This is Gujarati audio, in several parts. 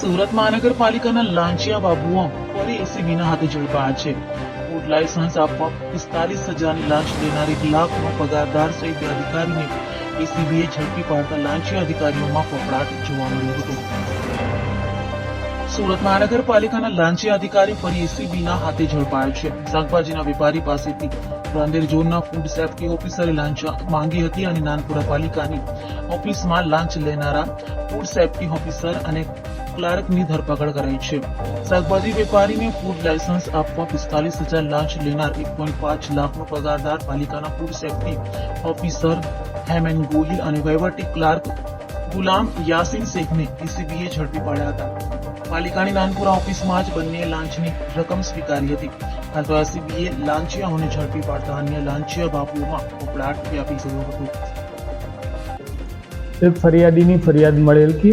સુરત મહાનગરપાલિકાના લાંચિયા બાબુઓ ફરી એસીબીના હાથે ઝડપાયા છે. ફૂડ લાયસન્સ આપવા પિસ્તાલીસ હજારની લાંચ લેનાર એક લાખનો પગારદાર સહિત બે અધિકારીને એસીબીએ ઝડપી પાડતા લાંચિયા અધિકારીઓમાં ફફડાટ જોવા મળ્યો હતો. સુરત મહાનગરપાલિકાના લાંચિયા અધિકારી ફરી એસીબીના હાથે ઝડપાયો છે. શાકભાજીના વેપારી પાસેથી રાંદેર ઝોનના ફૂડ સેફટી ઓફિસરે લાંચ માંગી હતી અને નાનપુરા પાલિકાની ઓફિસમાં લાંચ લેનારા ફૂડ સેફટી ઓફિસર અને ક્લાર્કની ધરપકડ કરાઈ છે શાકભાજી વેપારીને ફૂડ લાયસન્સ આપવા પિસ્તાલીસ હજાર લાંચ લેનાર એક પોઈન્ટ પાંચ લાખનો પગારદાર પાલિકાના food safety officer Hemen Gohil અને વહીવટી ક્લાર્ક ગુલામ યાસીન શેખને ઈસીબીએ ઝડપી પાડ્યા હતા પાલિકાની નાનપુરા ઓફિસમાં જ બંને લાંચની રકમ સ્વીકારી હતી હાલ એસીબીએ લાંચિયાઓને ઝડપી પાડતા અન્ય લાંચિયા બાબુઓમાં ઉપલાટ વ્યાપી ગયો હતો ફરિયાદીની ફરિયાદ મળેલ કે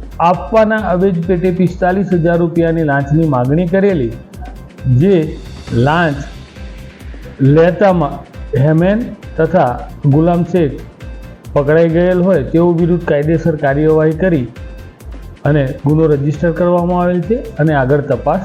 આપવાના અવેજ પેટે પિસ્તાલીસ હજાર રૂપિયાની લાંચની માગણી કરેલી, જે લાંચ લેતામાં હેમેન તથા ગુલામ શેખ પકડાઈ ગયેલ હોય તેઓ વિરુદ્ધ કાયદેસર કાર્યવાહી કરી અને ગુનો રજિસ્ટર કરવામાં આવેલ છે અને આગળ તપાસ